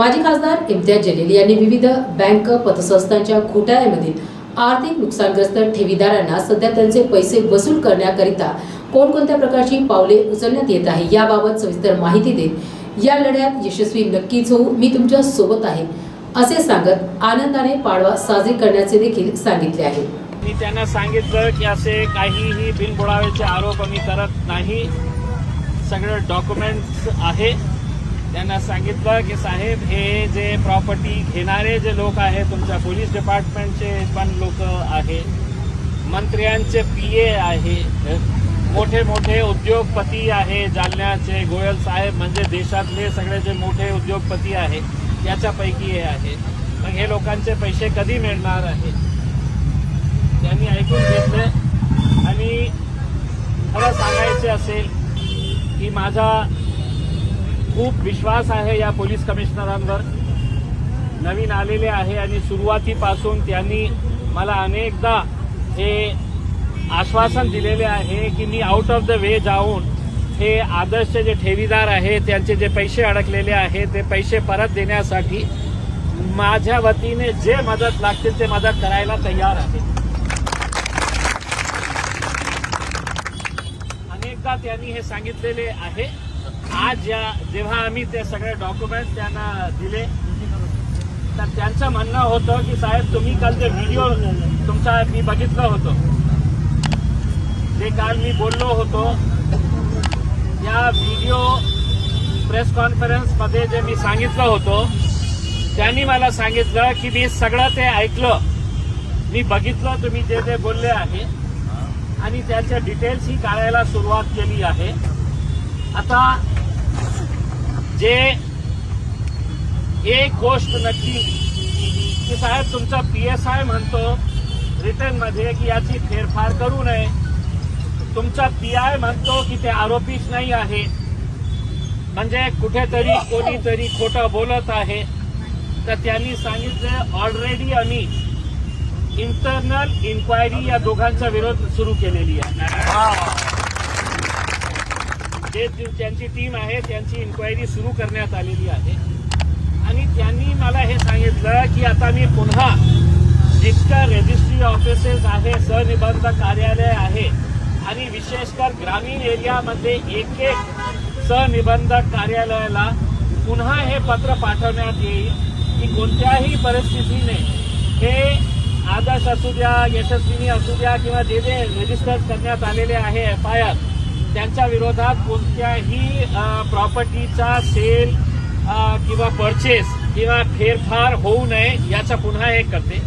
माजी खासदार इम्तियाज जलील यांनी विविध बँक पतसंस्थांच्या घोटाळ्यामधील आर्थिक नुकसानग्रस्त ठेवीदारांना सध्या त्यांचे पैसे वसूल करण्याकरिता कोणकोणत्या प्रकारची पावले उचलण्यात येत आहे याबाबत सविस्तर माहिती देत या लढ्यात यशस्वी नक्कीच होऊ मी तुमच्यासोबत आहे असे सांगत आनंदाने पाडवा साजरी करण्याचे देखील सांगितले आहे. मी त्यांना सांगितलं की असे काहीही बिनबुडावेचे आरोप आम्ही करत नाही. सगळं डॉक्युमेंट्स आहे. त्यांना सांगितलं की साहेब हे जे प्रॉपर्टी घेणारे जे लोक आहेत तुमच्या पोलीस डिपार्टमेंटचे पण लोक आहे मंत्र्यांचे पी ए आहे मोठे मोठे उद्योगपती आहे जालन्याचे गोयल साहेब म्हणजे देशातले सगळे जे मोठे उद्योगपती आहे याच्यापैकी हे आहे मग हे लोकांचे पैसे कधी मिळणार आहे त्यांनी ऐकून घेतले. आणि मला सांगायचे असेल की माझा खूप विश्वास आहे या पोलीस कमिशनरांवर. नवीन आलेले आहे आणि सुरुवातीपासून त्यांनी मला अनेकदा हे आश्वासन दिलेले आहे की मी आउट ऑफ द वे जाऊन हे आदर्श जे ठेवीदार आहे त्यांचे जे पैसे अडकलेले आहे ते पैसे परत देण्यासाठी माझ्या वतीने जे मदत लागतील ते मदत करायला तयार आहे. अनेकदा त्यांनी हे सांगितलेले आहे. आज ज्या जेव्हा आम्ही ते सगळे डॉक्युमेंट त्यांना दिले तर त्यांचं म्हणणं होतं की साहेब तुम्ही काल जे व्हिडिओ तुमचा मी बघितलं होतं. जे काल मी बोललो होतो या व्हिडिओ प्रेस कॉन्फरन्समध्ये जे मी सांगितलं होतं त्यांनी मला सांगितलं की मी सगळं ते ऐकलं. मी बघितलं तुम्ही जे जे बोलले आहे. आणि त्याच्या डिटेल्स ही काढायला सुरुवात केली आहे. आता जे एक गोष्ट नक्की की साहेब तुमचा पी एस आय म्हणतो रिटर्नमध्ये की याची फेरफार करू नये. तुमचा पी आय म्हणतो की ते आरोपीच नाही आहे. म्हणजे कुठेतरी कोणीतरी खोटं बोलत आहे. तर त्यांनी सांगितलं ऑलरेडी आम्ही इंटरनल इन्क्वायरी या दोघांचा विरोध सुरू केलेली आहे. जे जे- त्यांची टीम आहे त्यांची इन्क्वायरी सुरू करण्यात आलेली आहे. आणि त्यांनी मला हे सांगितलं की आता मी पुन्हा जितक्या रजिस्ट्री ऑफिसेस आहे सनिबंध कार्यालय आहे आणि विशेषकर ग्रामीण एरियामध्ये एक एक सनिबंधक कार्यालयाला पुन्हा हे पत्र पाठवण्यात येईल की कोणत्याही परिस्थितीने हे आदर्श असू द्या यशस्विनी असू द्या किंवा जे जे रजिस्टर करण्यात आलेले आहे एफ आय आर त्यांच्या विरोधात कोणत्याही प्रॉपर्टीचा सेल किंवा परचेस किंवा फेरफार होऊ नये याचा पुन्हा हे करते.